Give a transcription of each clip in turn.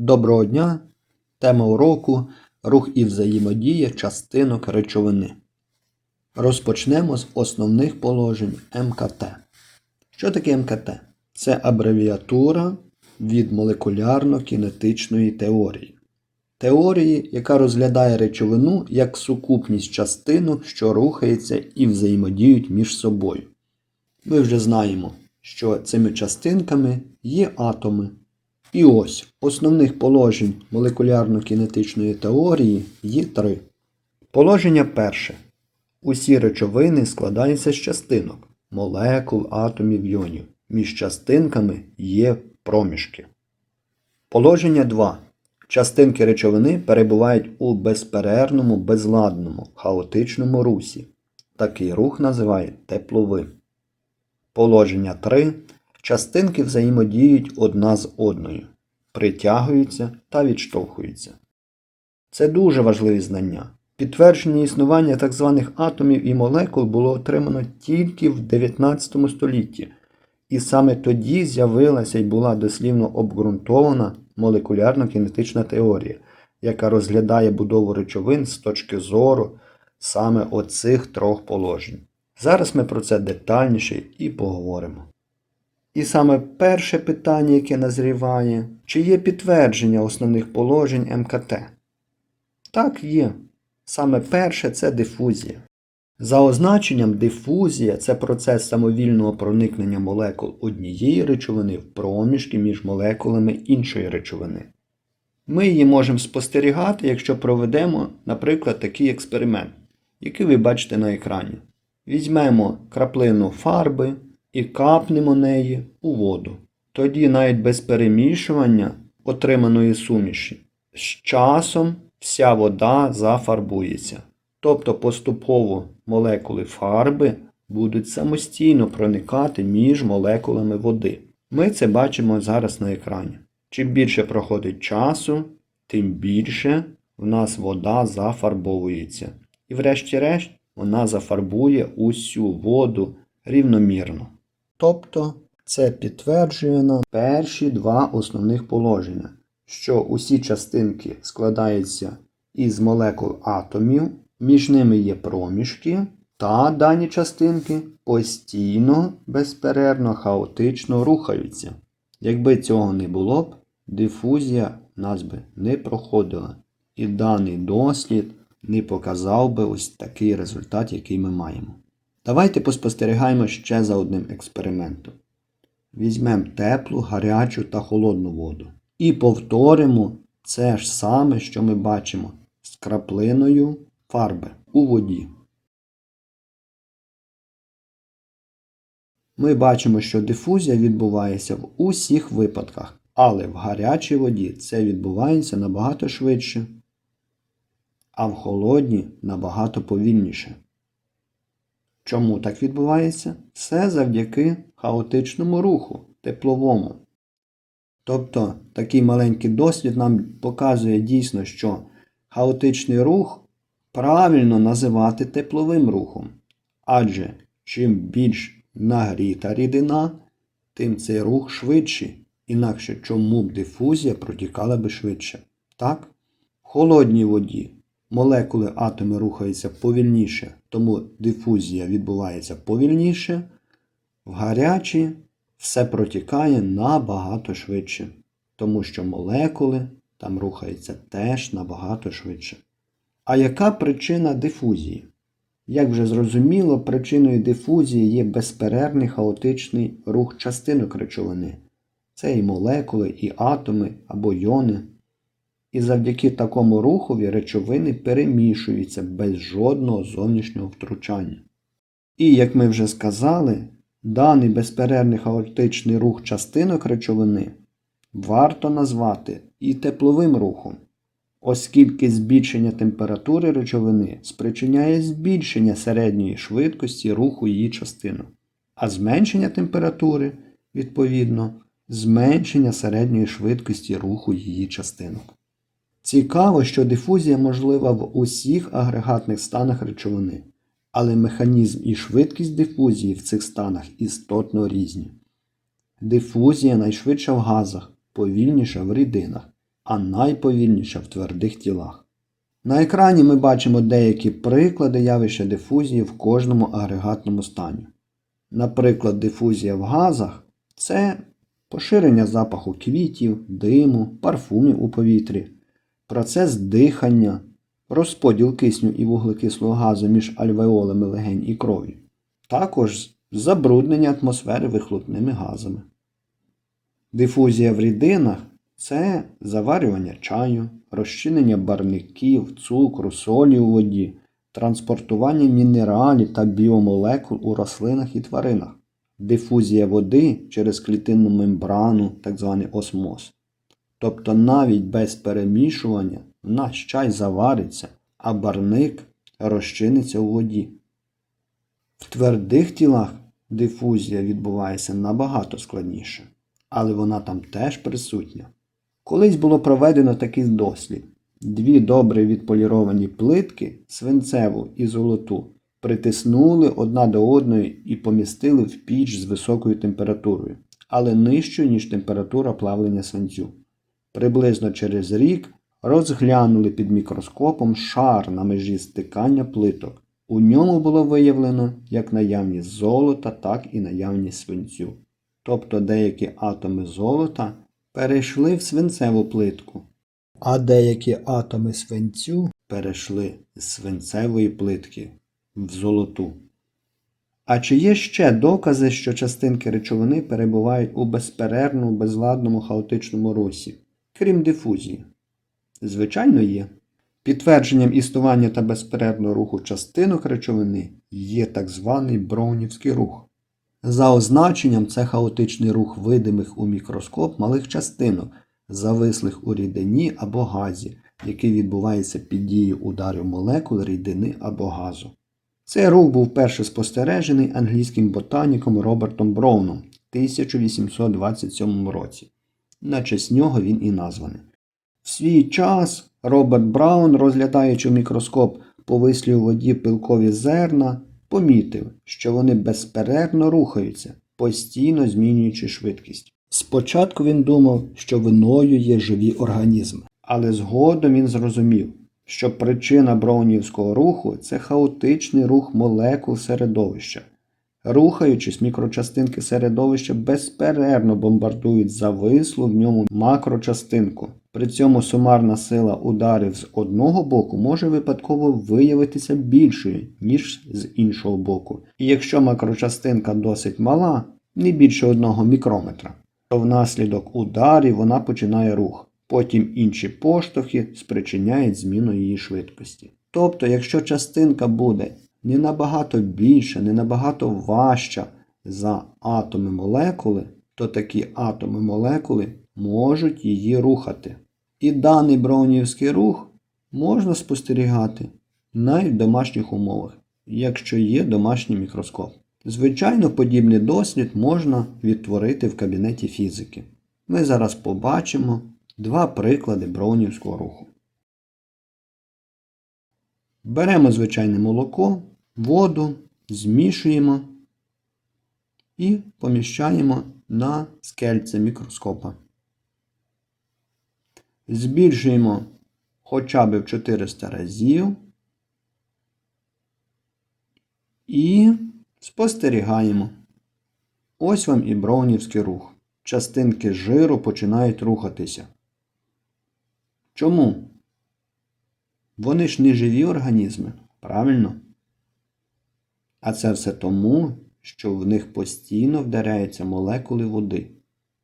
Доброго дня! Тема уроку рух і взаємодія частинок речовини. Розпочнемо з основних положень МКТ. Що таке МКТ? Це абревіатура від молекулярно-кінетичної теорії. Теорії, яка розглядає речовину як сукупність частинок, що рухаються і взаємодіють між собою. Ми вже знаємо, що цими частинками є атоми. І ось основних положень молекулярно-кінетичної теорії є три. Положення перше. Усі речовини складаються з частинок, молекул, атомів, йонів. Між частинками є проміжки. Положення 2. Частинки речовини перебувають у безперервному, безладному, хаотичному русі. Такий рух називають тепловим. Положення 3. Частинки взаємодіють одна з одною, притягуються та відштовхуються. Це дуже важливі знання. Підтвердження існування так званих атомів і молекул було отримано тільки в 19 столітті, і саме тоді з'явилася і була дослівно обґрунтована молекулярно-кінетична теорія, яка розглядає будову речовин з точки зору саме оцих трьох положень. Зараз ми про це детальніше і поговоримо. І саме перше питання, яке назріває, чи є підтвердження основних положень МКТ? Так, є. Саме перше це дифузія. За означенням, дифузія це процес самовільного проникнення молекул однієї речовини в проміжки між молекулами іншої речовини. Ми її можемо спостерігати, якщо проведемо, наприклад, такий експеримент, який ви бачите на екрані. Візьмемо краплину фарби і капнемо неї у воду. Тоді навіть без перемішування отриманої суміші з часом вся вода зафарбується. Тобто поступово молекули фарби будуть самостійно проникати між молекулами води. Ми це бачимо зараз на екрані. Чим більше проходить часу, тим більше в нас вода зафарбовується. І врешті-решт вона зафарбує усю воду рівномірно. Тобто це підтверджує нам перші два основних положення, що усі частинки складаються із молекул атомів, між ними є проміжки, та дані частинки постійно, безперервно, хаотично рухаються. Якби цього не було б, дифузія нас би не проходила, і даний дослід не показав би ось такий результат, який ми маємо. Давайте поспостерігаємо ще за одним експериментом. Візьмемо теплу, гарячу та холодну воду. І повторимо це ж саме, що ми бачимо з краплиною фарби у воді. Ми бачимо, що дифузія відбувається в усіх випадках, але в гарячій воді це відбувається набагато швидше, а в холодній набагато повільніше. Чому так відбувається? Все завдяки хаотичному руху, тепловому. Тобто такий маленький дослід нам показує дійсно, що хаотичний рух правильно називати тепловим рухом. Адже чим більш нагріта рідина, тим цей рух швидший. Інакше чому б дифузія протікала би швидше. Так? В холодній воді молекули атоми рухаються повільніше, тому дифузія відбувається повільніше. В гарячій все протікає набагато швидше, тому що молекули там рухаються теж набагато швидше. А яка причина дифузії? Як вже зрозуміло, причиною дифузії є безперервний хаотичний рух частинок речовини. Це і молекули, і атоми або йони. І завдяки такому рухові речовини перемішуються без жодного зовнішнього втручання. І, як ми вже сказали, даний безперервний хаотичний рух частинок речовини варто назвати і тепловим рухом, оскільки збільшення температури речовини спричиняє збільшення середньої швидкості руху її частинок, а зменшення температури, відповідно, зменшення середньої швидкості руху її частинок. Цікаво, що дифузія можлива в усіх агрегатних станах речовини, але механізм і швидкість дифузії в цих станах істотно різні. Дифузія найшвидша в газах, повільніша в рідинах, а найповільніша в твердих тілах. На екрані ми бачимо деякі приклади явища дифузії в кожному агрегатному стані. Наприклад, дифузія в газах це поширення запаху квітів, диму, парфумів у повітрі, процес дихання, розподіл кисню і вуглекислого газу між альвеолами легень і крові, також забруднення атмосфери вихлопними газами. Дифузія в рідинах це заварювання чаю, розчинення барників, цукру, солі у воді, транспортування мінералів та біомолекул у рослинах і тваринах, дифузія води через клітинну мембрану, так званий осмоз. Тобто навіть без перемішування наш чай завариться, а барник розчиниться у воді. В твердих тілах дифузія відбувається набагато складніше, але вона там теж присутня. Колись було проведено такий дослід. Дві добре відполіровані плитки, свинцеву і золоту, притиснули одна до одної і помістили в піч з високою температурою, але нижчою, ніж температура плавлення свинцю. Приблизно через рік розглянули під мікроскопом шар на межі стикання плиток. У ньому було виявлено як наявність золота, так і наявність свинцю. Тобто деякі атоми золота перейшли в свинцеву плитку, а деякі атоми свинцю перейшли з свинцевої плитки в золоту. А чи є ще докази, що частинки речовини перебувають у безперервному, безладному хаотичному русі, крім дифузії? Звичайно, є. Підтвердженням існування та безперервного руху частинок речовини є так званий броунівський рух. За означенням, це хаотичний рух видимих у мікроскоп малих частинок, завислих у рідині або газі, який відбувається під дією ударів молекул рідини або газу. Цей рух був перше спостережений англійським ботаніком Робертом Броуном в 1827 році. На честь нього він і названий. В свій час Роберт Браун, розглядаючи в мікроскоп повислі у воді пилкові зерна, помітив, що вони безперервно рухаються, постійно змінюючи швидкість. Спочатку він думав, що виною є живі організми, але згодом він зрозумів, що причина браунівського руху це хаотичний рух молекул середовища. Рухаючись, мікрочастинки середовища безперервно бомбардують завислу в ньому макрочастинку. При цьому сумарна сила ударів з одного боку може випадково виявитися більшою, ніж з іншого боку. І якщо макрочастинка досить мала, не більше одного мікрометра, то внаслідок ударів вона починає рух. Потім інші поштовхи спричиняють зміну її швидкості. Тобто, якщо частинка буде не набагато більша, не набагато важча за атоми молекули, то такі атоми молекули можуть її рухати. І даний браунівський рух можна спостерігати навіть в домашніх умовах, якщо є домашній мікроскоп. Звичайно, подібний дослід можна відтворити в кабінеті фізики. Ми зараз побачимо два приклади браунівського руху. Беремо звичайне молоко, воду, змішуємо і поміщаємо на скельце мікроскопа. Збільшуємо хоча б в 400 разів і спостерігаємо. Ось вам і браунівський рух. Частинки жиру починають рухатися. Чому? Вони ж не живі організми, правильно? А це все тому, що в них постійно вдаряються молекули води.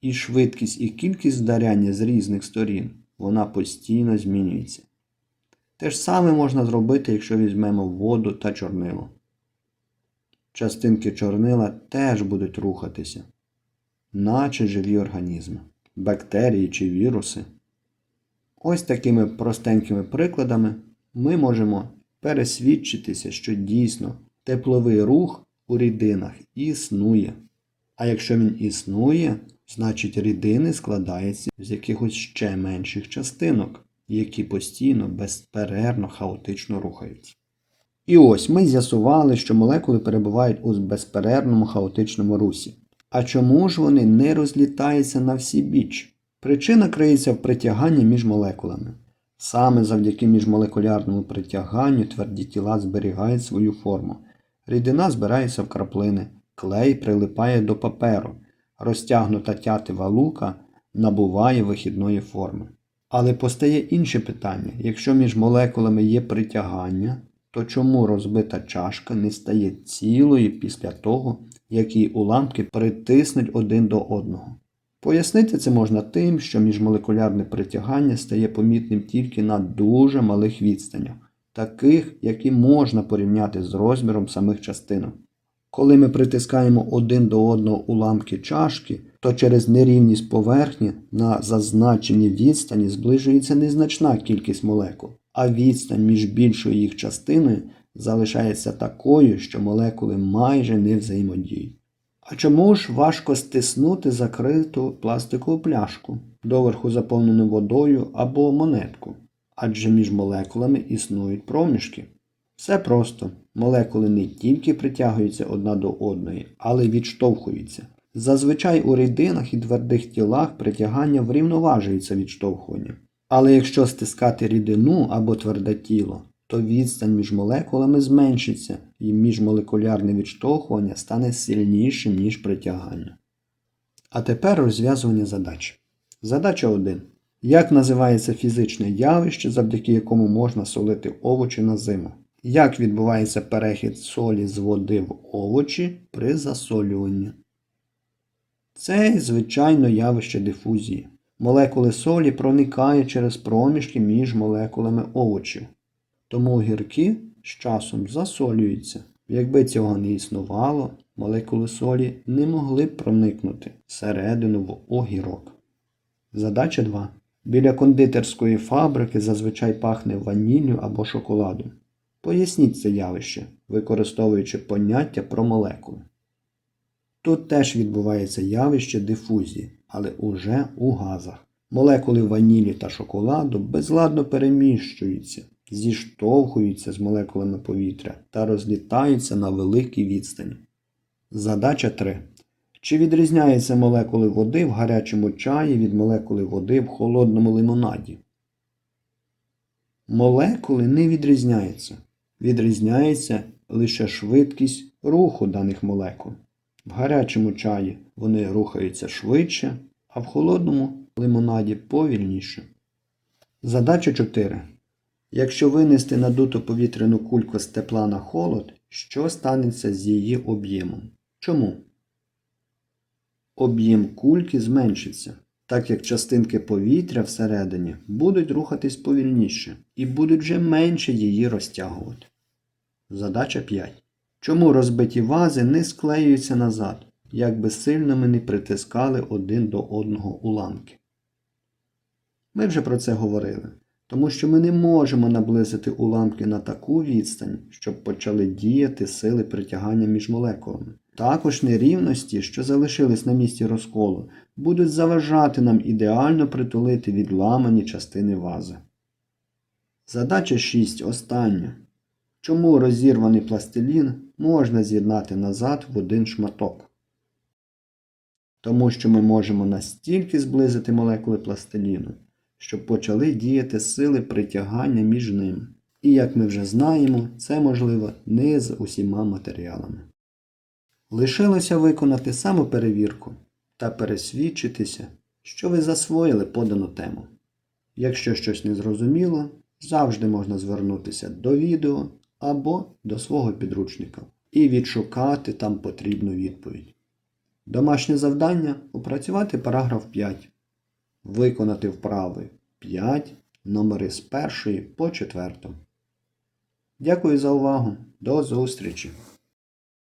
І швидкість і кількість вдаряння з різних сторін вона постійно змінюється. Те ж саме можна зробити, якщо візьмемо воду та чорнило. Частинки чорнила теж будуть рухатися, наче живі організми, бактерії чи віруси. Ось такими простенькими прикладами ми можемо пересвідчитися, що дійсно тепловий рух у рідинах існує. А якщо він існує, значить рідини складаються з якихось ще менших частинок, які постійно безперервно хаотично рухаються. І ось ми з'ясували, що молекули перебувають у безперервному хаотичному русі. А чому ж вони не розлітаються на всі біч? Причина криється в притяганні між молекулами. Саме завдяки міжмолекулярному притяганню тверді тіла зберігають свою форму. Рідина збирається в краплини, клей прилипає до паперу, розтягнута тятива лука набуває вихідної форми. Але постає інше питання: якщо між молекулами є притягання, то чому розбита чашка не стає цілою після того, як її уламки притиснуть один до одного? Пояснити це можна тим, що міжмолекулярне притягання стає помітним тільки на дуже малих відстанях, таких, які можна порівняти з розміром самих частинок. Коли ми притискаємо один до одного уламки чашки, то через нерівність поверхні на зазначеній відстані зближується незначна кількість молекул, а відстань між більшою їх частиною залишається такою, що молекули майже не взаємодіють. А чому ж важко стиснути закриту пластикову пляшку, доверху заповнену водою або монетку? Адже між молекулами існують проміжки. Все просто. Молекули не тільки притягуються одна до одної, але й відштовхуються. Зазвичай у рідинах і твердих тілах притягання врівноважується відштовхуванням. Але якщо стискати рідину або тверде тіло, то відстань між молекулами зменшиться і міжмолекулярне відштовхування стане сильнішим, ніж притягання. А тепер розв'язування задач. Задача 1. Як називається фізичне явище, завдяки якому можна солити овочі на зиму? Як відбувається перехід солі з води в овочі при засолюванні? Це, звичайно, явище дифузії. Молекули солі проникають через проміжки між молекулами овочів. Тому огірки з часом засолюються. Якби цього не існувало, молекули солі не могли б проникнути всередину в огірок. Задача 2. Біля кондитерської фабрики зазвичай пахне ваніллю або шоколадом. Поясніть це явище, використовуючи поняття про молекули. Тут теж відбувається явище дифузії, але уже у газах. Молекули ванілі та шоколаду безладно переміщуються, зіштовхуються з молекулами повітря та розлітаються на великій відстані. Задача 3. Чи відрізняються молекули води в гарячому чаї від молекули води в холодному лимонаді? Молекули не відрізняються. Відрізняється лише швидкість руху даних молекул. В гарячому чаї вони рухаються швидше, а в холодному лимонаді повільніше. Задача 4. Якщо винести надуту повітряну кульку з тепла на холод, що станеться з її об'ємом? Чому? Об'єм кульки зменшиться, так як частинки повітря всередині будуть рухатись повільніше і будуть вже менше її розтягувати. Задача 5. Чому розбиті вази не склеюються назад, як би сильно ми не притискали один до одного уламки? Ми вже про це говорили, тому що ми не можемо наблизити уламки на таку відстань, щоб почали діяти сили притягання між молекулами. Також нерівності, що залишились на місці розколу, будуть заважати нам ідеально притулити відламані частини вази. Задача 6. Остання. Чому розірваний пластилін можна з'єднати назад в один шматок? Тому що ми можемо настільки зблизити молекули пластиліну, щоб почали діяти сили притягання між ними. І як ми вже знаємо, це можливо не з усіма матеріалами. Лишилося виконати самоперевірку та пересвідчитися, що ви засвоїли подану тему. Якщо щось не зрозуміло, завжди можна звернутися до відео або до свого підручника і відшукати там потрібну відповідь. Домашнє завдання опрацювати параграф 5, виконати вправи 5, номери з 1 по 4. Дякую за увагу. До зустрічі!